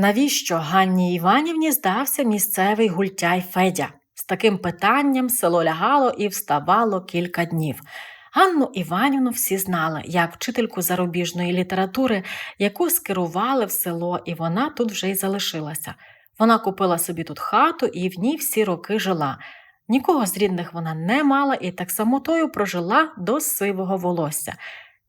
Навіщо Ганні Іванівні здався місцевий гультяй Федя? З таким питанням село лягало і вставало кілька днів. Ганну Іванівну всі знали, як вчительку зарубіжної літератури, яку скерували в село, і вона тут вже й залишилася. Вона купила собі тут хату і в ній всі роки жила. Нікого з рідних вона не мала і так самотою прожила до сивого волосся.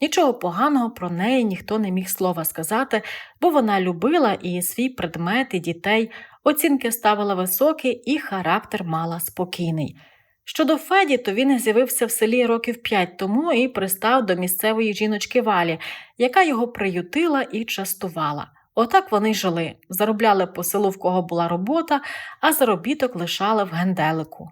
Нічого поганого про неї ніхто не міг слова сказати, бо вона любила і свій предмет, і дітей, оцінки ставила високі, і характер мала спокійний. Щодо Феді, то він з'явився в селі років п'ять тому і пристав до місцевої жіночки Валі, яка його приютила і частувала. Отак вони жили, заробляли по селу, в кого була робота, а заробіток лишали в генделику.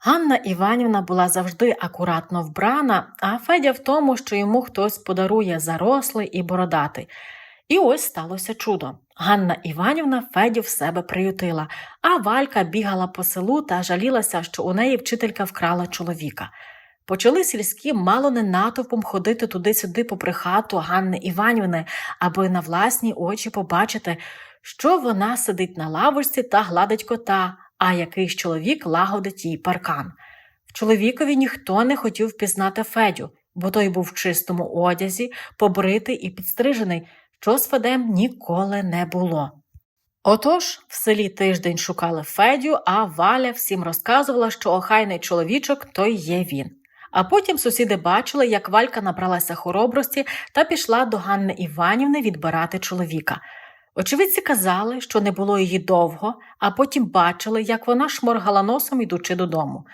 Ганна Іванівна була завжди акуратно вбрана, а Федя в тому, що йому хтось подарує зарослий і бородатий. І ось сталося чудо. Ганна Іванівна Федю в себе приютила, а Валька бігала по селу та жалілася, що у неї вчителька вкрала чоловіка. Почали сільські мало не натовпом ходити туди-сюди попри хату Ганни Іванівни, аби на власні очі побачити, що вона сидить на лавочці та гладить кота, а якийсь чоловік лагодить їй паркан. Чоловікові ніхто не хотів впізнати Федю, бо той був в чистому одязі, побритий і підстрижений, що з Федем ніколи не було. Отож, в селі тиждень шукали Федю, а Валя всім розказувала, що охайний чоловічок той є він. А потім сусіди бачили, як Валька набралася хоробрості та пішла до Ганни Іванівни відбирати чоловіка. Очевидці казали, що не було її довго, а потім бачили, як вона шморгала носом, ідучи додому.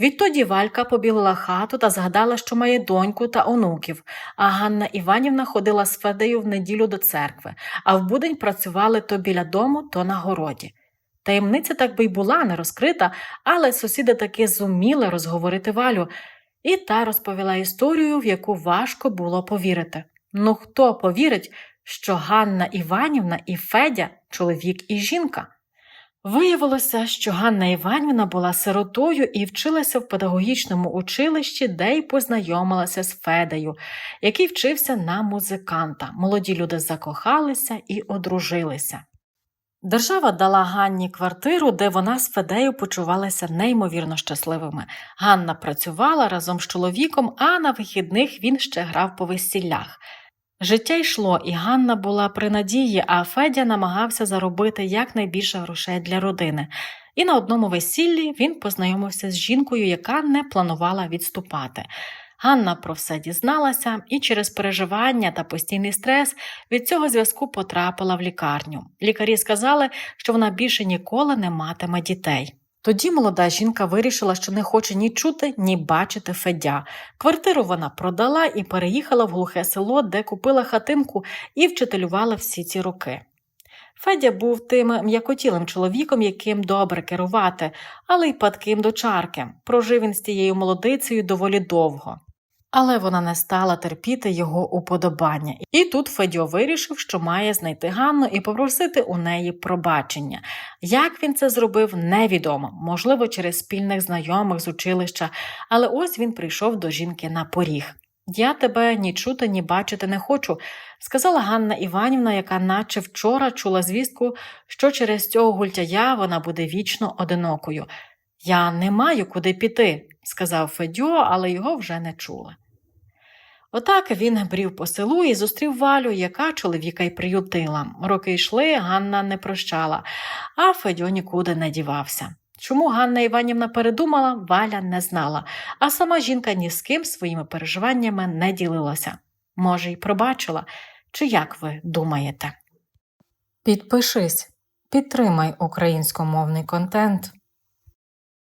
Відтоді Валька побілила хату та згадала, що має доньку та онуків, а Ганна Іванівна ходила з Федею в неділю до церкви, а в будень працювали то біля дому, то на городі. Таємниця так би й була не розкрита, але сусіди таки зуміли розговорити Валю, і та розповіла історію, в яку важко було повірити. Ну хто повірить, що Ганна Іванівна і Федя чоловік і жінка? Виявилося, що Ганна Іванівна була сиротою і вчилася в педагогічному училищі, де й познайомилася з Федею, який вчився на музиканта. Молоді люди закохалися і одружилися. Держава дала Ганні квартиру, де вона з Федею почувалася неймовірно щасливими. Ганна працювала разом з чоловіком, а на вихідних він ще грав по весіллях. Життя йшло, і Ганна була при надії, а Федя намагався заробити якнайбільше грошей для родини. І на одному весіллі він познайомився з жінкою, яка не планувала відступати. Ганна про все дізналася і через переживання та постійний стрес від цього зв'язку потрапила в лікарню. Лікарі сказали, що вона більше ніколи не матиме дітей. Тоді молода жінка вирішила, що не хоче ні чути, ні бачити Федя. Квартиру вона продала і переїхала в глухе село, де купила хатинку і вчителювала всі ці роки. Федя був тим м'якотілим чоловіком, яким добре керувати, але й падким до чарки. Прожив він з тією молодицею доволі довго. Але вона не стала терпіти його уподобання. І тут Федьо вирішив, що має знайти Ганну і попросити у неї пробачення. Як він це зробив, невідомо, можливо, через спільних знайомих з училища, але ось він прийшов до жінки на поріг. Я тебе ні чути, ні бачити не хочу, сказала Ганна Іванівна, яка наче вчора чула звістку, що через цього гультяя вона буде вічно одинокою. Я не маю куди піти, сказав Федьо, але його вже не чули. Отак він брів по селу і зустрів Валю, яка чоловіка й приютила. Роки йшли, Ганна не прощала, а Федьо нікуди не дівався. Чому Ганна Іванівна передумала, Валя не знала, а сама жінка ні з ким своїми переживаннями не ділилася. Може, й пробачила, чи як ви думаєте? Підпишись, підтримай українськомовний контент.